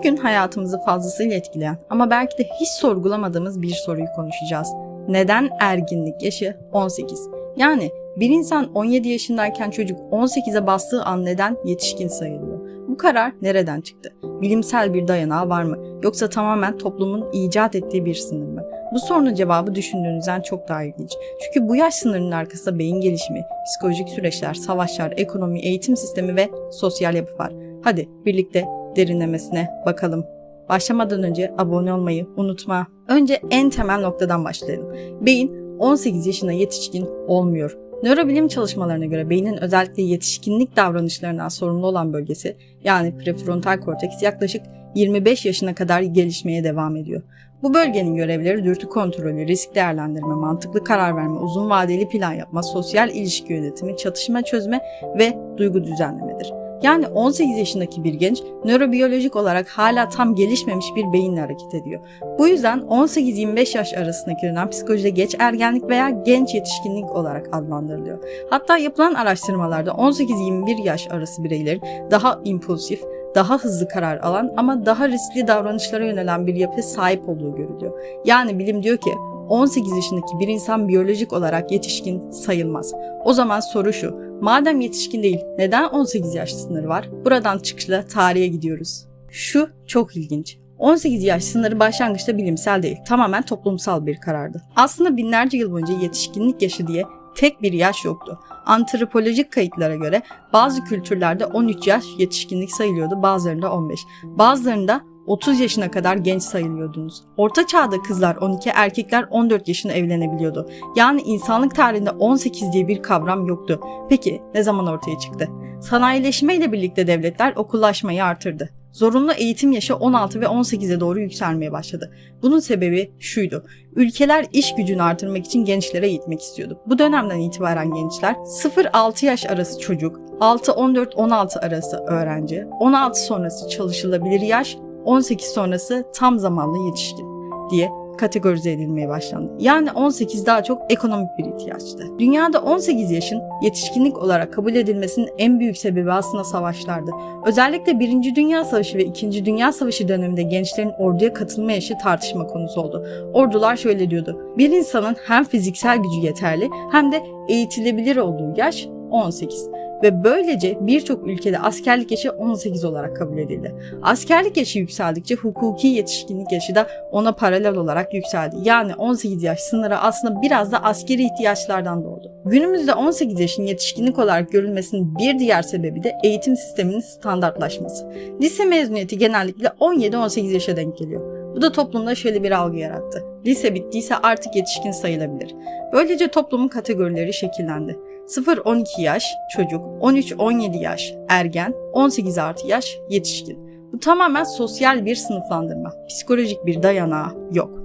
Bugün hayatımızı fazlasıyla etkileyen ama belki de hiç sorgulamadığımız bir soruyu konuşacağız. Neden erginlik yaşı 18? Yani bir insan 17 yaşındayken çocuk 18'e bastığı an neden yetişkin sayılıyor? Bu karar nereden çıktı? Bilimsel bir dayanağı var mı? Yoksa tamamen toplumun icat ettiği bir sınır mı? Bu sorunun cevabı düşündüğünüzden çok daha ilginç. Çünkü bu yaş sınırının arkasında beyin gelişimi, psikolojik süreçler, savaşlar, ekonomi, eğitim sistemi ve sosyal yapı var. Hadi birlikte derinlemesine bakalım. Başlamadan önce abone olmayı unutma. Önce en temel noktadan başlayalım. Beyin 18 yaşına yetişkin olmuyor. Nörobilim çalışmalarına göre beynin özellikle yetişkinlik davranışlarından sorumlu olan bölgesi yani prefrontal korteks yaklaşık 25 yaşına kadar gelişmeye devam ediyor. Bu bölgenin görevleri dürtü kontrolü, risk değerlendirme, mantıklı karar verme, uzun vadeli plan yapma, sosyal ilişki yönetimi, çatışma çözme ve duygu düzenlemedir. Yani 18 yaşındaki bir genç nörobiyolojik olarak hala tam gelişmemiş bir beyinle hareket ediyor. Bu yüzden 18-25 yaş arasındaki dönem psikolojide geç ergenlik veya genç yetişkinlik olarak adlandırılıyor. Hatta yapılan araştırmalarda 18-21 yaş arası bireylerin daha impulsif, daha hızlı karar alan ama daha riskli davranışlara yönelen bir yapıya sahip olduğu görülüyor. Yani bilim diyor ki 18 yaşındaki bir insan biyolojik olarak yetişkin sayılmaz. O zaman soru şu, madem yetişkin değil neden 18 yaş sınırı var? Buradan çıkışla tarihe gidiyoruz. Şu çok ilginç. 18 yaş sınırı başlangıçta bilimsel değil, tamamen toplumsal bir karardı. Aslında binlerce yıl boyunca yetişkinlik yaşı diye tek bir yaş yoktu. Antropolojik kayıtlara göre bazı kültürlerde 13 yaş yetişkinlik sayılıyordu, bazılarında 15. Bazılarında 30 yaşına kadar genç sayılıyordunuz. Orta çağda kızlar 12, erkekler 14 yaşında evlenebiliyordu. Yani insanlık tarihinde 18 diye bir kavram yoktu. Peki ne zaman ortaya çıktı? Sanayileşme ile birlikte devletler okullaşmayı artırdı. Zorunlu eğitim yaşı 16 ve 18'e doğru yükselmeye başladı. Bunun sebebi şuydu. Ülkeler iş gücünü artırmak için gençlere eğitmek istiyordu. Bu dönemden itibaren gençler 0-6 yaş arası çocuk, 6-14-16 arası öğrenci, 16 sonrası çalışılabilir yaş, 18 sonrası tam zamanlı yetişkin diye kategorize edilmeye başlandı. Yani 18 daha çok ekonomik bir ihtiyaçtı. Dünyada 18 yaşın yetişkinlik olarak kabul edilmesinin en büyük sebebi aslında savaşlardı. Özellikle 1. Dünya Savaşı ve 2. Dünya Savaşı döneminde gençlerin orduya katılma yaşı tartışma konusu oldu. Ordular şöyle diyordu. Bir insanın hem fiziksel gücü yeterli hem de eğitilebilir olduğu yaş 18 ve böylece birçok ülkede askerlik yaşı 18 olarak kabul edildi. Askerlik yaşı yükseldikçe hukuki yetişkinlik yaşı da ona paralel olarak yükseldi. Yani 18 yaş sınırı aslında biraz da askeri ihtiyaçlardan doğdu. Günümüzde 18 yaşın yetişkinlik olarak görülmesinin bir diğer sebebi de eğitim sisteminin standartlaşması. Lise mezuniyeti genellikle 17-18 yaşa denk geliyor. Bu da toplumda şöyle bir algı yarattı. Lise bittiyse artık yetişkin sayılabilir. Böylece toplumun kategorileri şekillendi. 0-12 yaş çocuk, 13-17 yaş ergen, 18 artı yaş yetişkin. Bu tamamen sosyal bir sınıflandırma. Psikolojik bir dayanağı yok.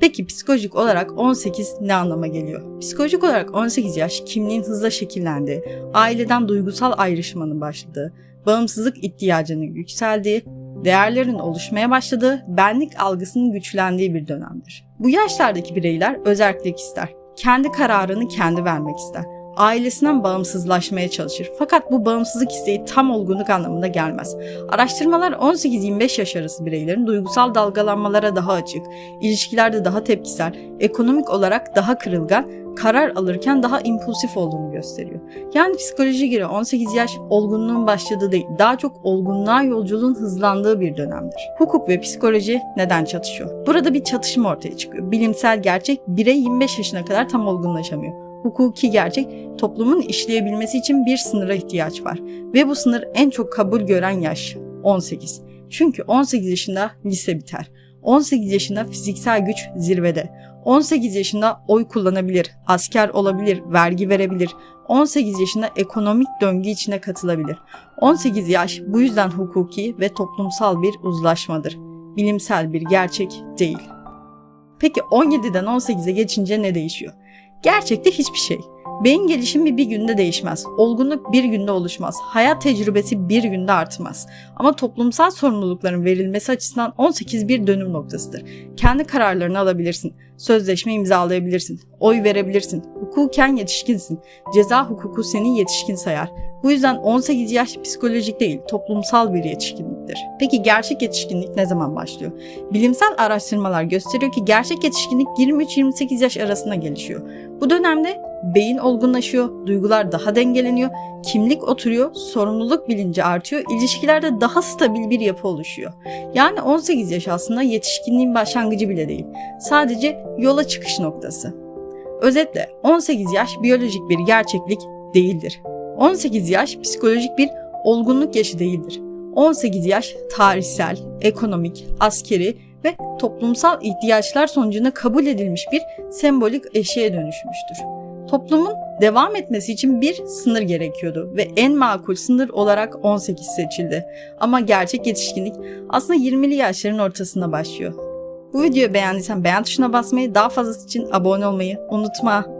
Peki psikolojik olarak 18 ne anlama geliyor? Psikolojik olarak 18 yaş kimliğin hızla şekillendiği, aileden duygusal ayrışmanın başladığı, bağımsızlık ihtiyacının yükseldiği, değerlerin oluşmaya başladığı, benlik algısının güçlendiği bir dönemdir. Bu yaşlardaki bireyler özellik ister. Kendi kararını kendi vermek ister ailesinden bağımsızlaşmaya çalışır. Fakat bu bağımsızlık isteği tam olgunluk anlamında gelmez. Araştırmalar 18-25 yaş arası bireylerin duygusal dalgalanmalara daha açık, ilişkilerde daha tepkisel, ekonomik olarak daha kırılgan, karar alırken daha impulsif olduğunu gösteriyor. Yani psikoloji göre 18 yaş olgunluğun başladığı değil, daha çok olgunluğa yolculuğun hızlandığı bir dönemdir. Hukuk ve psikoloji neden çatışıyor? Burada bir çatışma ortaya çıkıyor. Bilimsel gerçek birey 25 yaşına kadar tam olgunlaşamıyor hukuki gerçek toplumun işleyebilmesi için bir sınıra ihtiyaç var. Ve bu sınır en çok kabul gören yaş 18. Çünkü 18 yaşında lise biter. 18 yaşında fiziksel güç zirvede. 18 yaşında oy kullanabilir, asker olabilir, vergi verebilir. 18 yaşında ekonomik döngü içine katılabilir. 18 yaş bu yüzden hukuki ve toplumsal bir uzlaşmadır. Bilimsel bir gerçek değil. Peki 17'den 18'e geçince ne değişiyor? Gerçekte hiçbir şey. Beyin gelişimi bir günde değişmez. Olgunluk bir günde oluşmaz. Hayat tecrübesi bir günde artmaz. Ama toplumsal sorumlulukların verilmesi açısından 18 bir dönüm noktasıdır. Kendi kararlarını alabilirsin. Sözleşme imzalayabilirsin. Oy verebilirsin. Hukuken yetişkinsin. Ceza hukuku seni yetişkin sayar. Bu yüzden 18 yaş psikolojik değil, toplumsal bir yetişkinliktir. Peki gerçek yetişkinlik ne zaman başlıyor? Bilimsel araştırmalar gösteriyor ki gerçek yetişkinlik 23-28 yaş arasında gelişiyor. Bu dönemde beyin olgunlaşıyor, duygular daha dengeleniyor, kimlik oturuyor, sorumluluk bilinci artıyor, ilişkilerde daha stabil bir yapı oluşuyor. Yani 18 yaş aslında yetişkinliğin başlangıcı bile değil. Sadece yola çıkış noktası. Özetle 18 yaş biyolojik bir gerçeklik değildir. 18 yaş psikolojik bir olgunluk yaşı değildir. 18 yaş tarihsel, ekonomik, askeri ve toplumsal ihtiyaçlar sonucunda kabul edilmiş bir sembolik eşiğe dönüşmüştür. Toplumun devam etmesi için bir sınır gerekiyordu ve en makul sınır olarak 18 seçildi. Ama gerçek yetişkinlik aslında 20'li yaşların ortasında başlıyor. Bu videoyu beğendiysen beğen tuşuna basmayı, daha fazlası için abone olmayı unutma.